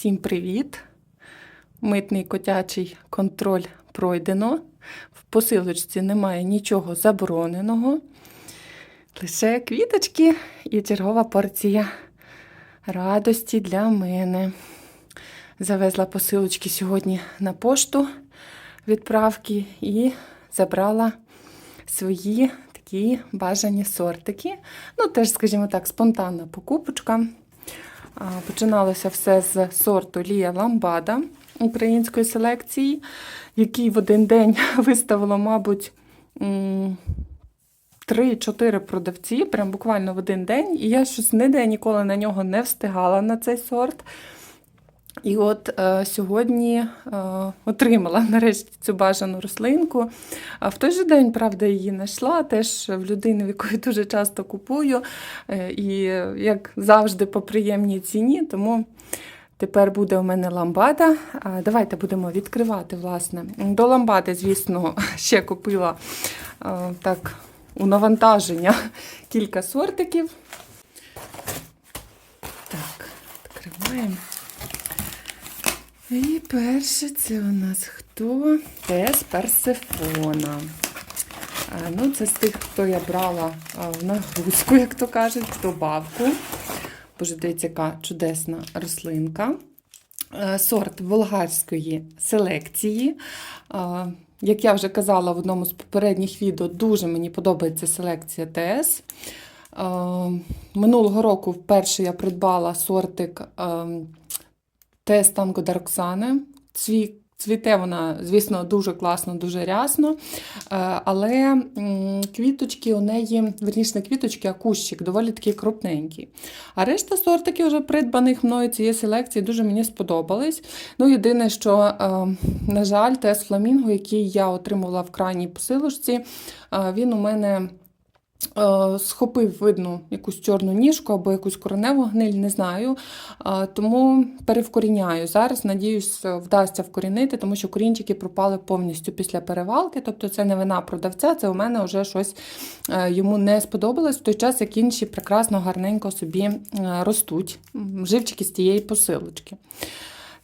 Всім привіт! Митний котячий контроль пройдено. В посилочці немає нічого забороненого. Лише квіточки і чергова порція радості для мене. Завезла посилочки сьогодні на пошту відправки і забрала свої такі бажані сортики. Ну, теж, скажімо так, спонтанна покупочка. Починалося все з сорту Лія Ламбада української селекції, який в один день виставило, мабуть, м, 3-4 продавці, прям буквально в один день. І я щось ніде ніколи на нього не встигала на цей сорт. І от е, сьогодні е, отримала нарешті цю бажану рослинку. А в той же день, правда, її знайшла теж в людини, в якої дуже часто купую. Е, і як завжди, по приємній ціні. Тому тепер буде у мене ламбада. А, давайте будемо відкривати, власне. До ламбади, звісно, ще купила е, так у навантаження кілька сортиків. Так, відкриваємо. І перше це у нас хто? Тес Персифона. Ну, це з тих, хто я брала в нагрузку, як то кажуть, в добавку. Боже, дивіться, яка чудесна рослинка. Сорт болгарської селекції. Як я вже казала в одному з попередніх відео, дуже мені подобається селекція ТС. Минулого року вперше я придбала сортик ТС Танго Дароксане. Цві, цвіте вона, звісно, дуже класно, дуже рясно. Е, Але квіточки у неї, верніше не квіточки, а кущик доволі такий крупненький. А решта сортиків, вже придбаних мною цієї селекції, дуже мені сподобались. Ну, єдине, що, е, на жаль, ТС Фламінго, який я отримувала в крайній посилочці, е, він у мене. Е, Схопив, видно, якусь чорну ніжку або якусь кореневу гниль, не знаю. Е, Тому перевкоріняю. Зараз, надіюсь, вдасться вкорінити, тому що корінчики пропали повністю після перевалки. Тобто це не вина продавця, це у мене вже щось е, йому не сподобалось, в той час, як інші прекрасно, гарненько собі ростуть. Живчики з тієї посилочки.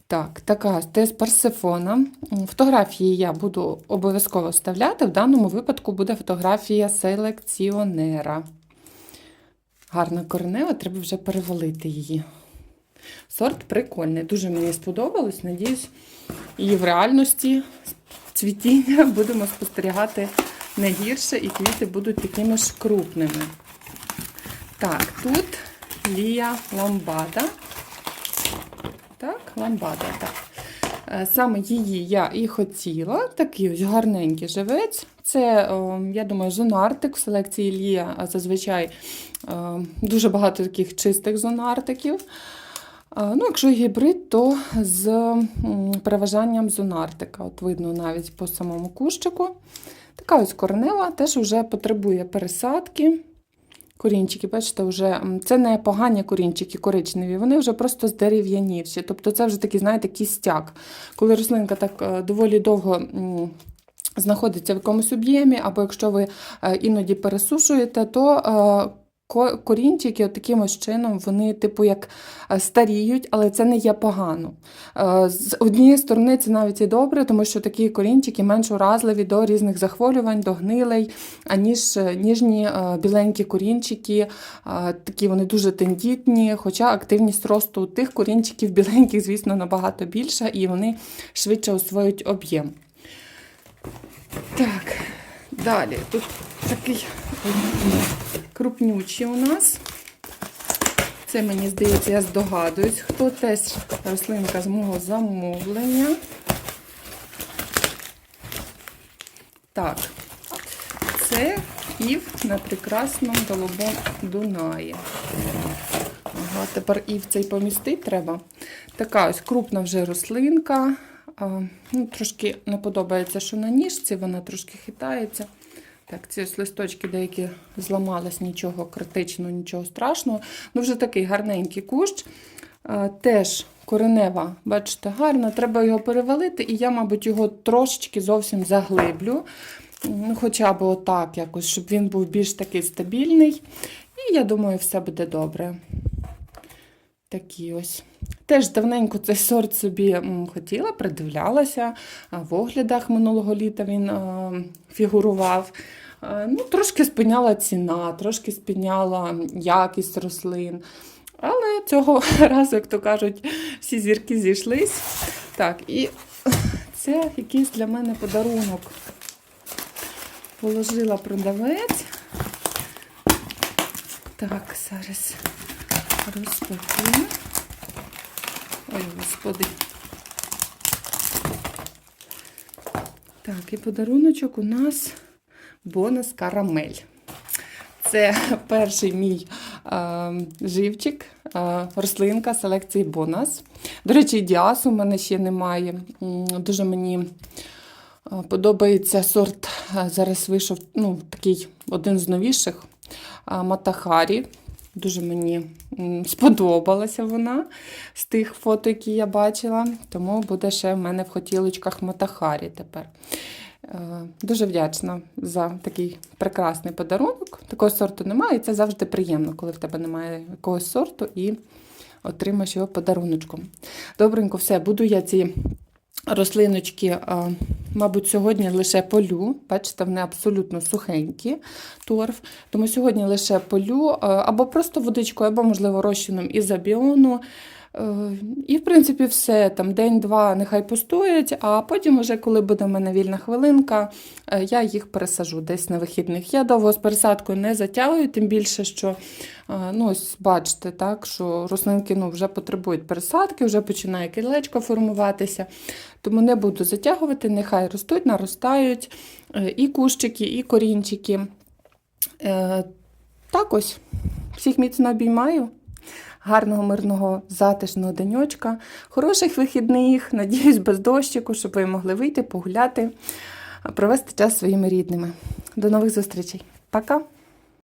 Так, така тез Персифона. Фотографії я буду обов'язково вставляти. В даному випадку буде фотографія селекціонера. Гарна коренева, треба вже перевалити її. Сорт прикольний, дуже мені сподобалось. Надіюсь, і в реальності цвітіння будемо спостерігати не гірше, і квіти будуть такими ж крупними. Так, тут Лія Ламбада. Ламбада, так. Е, Саме її я і хотіла. Такий ось гарненький живець. Це, я думаю, зонартик в селекції а зазвичай е, дуже багато таких чистих зонартиків. Е, Ну, якщо гібрид, то з переважанням зонартика. От видно навіть по самому кущику. Така ось коренева, теж вже потребує пересадки. Корінчики, бачите, вже це не погані корінчики коричневі, вони вже просто здерев'янівші. Тобто це вже такий, знаєте, кістяк. Коли рослинка так е, доволі довго знаходиться в якомусь об'ємі, або якщо ви е, іноді пересушуєте, то е, корінчики от таким чином вони, типу, як е, старіють, але це не є погано. Е, З однієї сторони, це навіть і добре, тому що такі корінчики менш уразливі до різних захворювань, до гнилей, аніж е, ніжні біленькі корінчики. Такі вони дуже тендітні, хоча активність росту тих корінчиків біленьких, звісно, набагато більша, і вони швидше освоюють об'єм. Так, далі. Тут такий крупнючий у нас. Це, мені здається, я здогадуюсь, хто теж рослинка з мого замовлення. Так, це Ів на прекрасному голубому Дунаї. Ага, тепер Ів цей помістити треба. Така ось крупна вже рослинка. Ну, трошки не подобається, що на ніжці вона трошки хитається. Так, ці ось листочки деякі зламались, нічого критичного, нічого страшного. Ну, вже такий гарненький кущ. Теж коренева, бачите, гарна. Треба його перевалити, і я, мабуть, його трошечки зовсім заглиблю. Ну, хоча б отак, якось, щоб він був більш такий стабільний. І я думаю, все буде добре. Такі ось. Теж давненько цей сорт собі хотіла, придивлялася. В оглядах минулого літа він фігурував. Ну, трошки спиняла ціна, трошки спиняла якість рослин. Але цього разу, як то кажуть, всі зірки зійшлись. Так, і це якийсь для мене подарунок. Положила продавець. Так, зараз розпакую. Ой, господи. Так, і подаруночок у нас бонус карамель. Це перший мій е, живчик, е, рослинка селекції бонус. До речі, діасу в мене ще немає. Дуже мені подобається сорт. Зараз вийшов ну, такий один з новіших Матахарі. Дуже мені сподобалася вона з тих фото, які я бачила. Тому буде ще в мене в хотілочках Матахарі тепер. Е, Дуже вдячна за такий прекрасний подарунок. Такого сорту немає, і це завжди приємно, коли в тебе немає якогось сорту і отримаєш його подаруночком. Добренько, все, буду я ці рослиночки, е, мабуть, сьогодні лише полю. Бачите, вони абсолютно сухенькі торф. Тому сьогодні лише полю е, або просто водичкою, або, можливо, розчином ізобіону. Е, І, в принципі, все. Там день-два нехай постоять, а потім, вже, коли буде в мене вільна хвилинка, е, я їх пересажу десь на вихідних. Я довго з пересадкою не затягую, тим більше, що е, ну, ось бачите, так, що рослинки ну, вже потребують пересадки, вже починає кілечко формуватися. Тому не буду затягувати, нехай ростуть, наростають і кущики, і корінчики. Так ось. Всіх міцно обіймаю. Гарного, мирного, затишного денечка, хороших вихідних, надіюсь, без дощику, щоб ви могли вийти, погуляти, провести час своїми рідними. До нових зустрічей. Пока!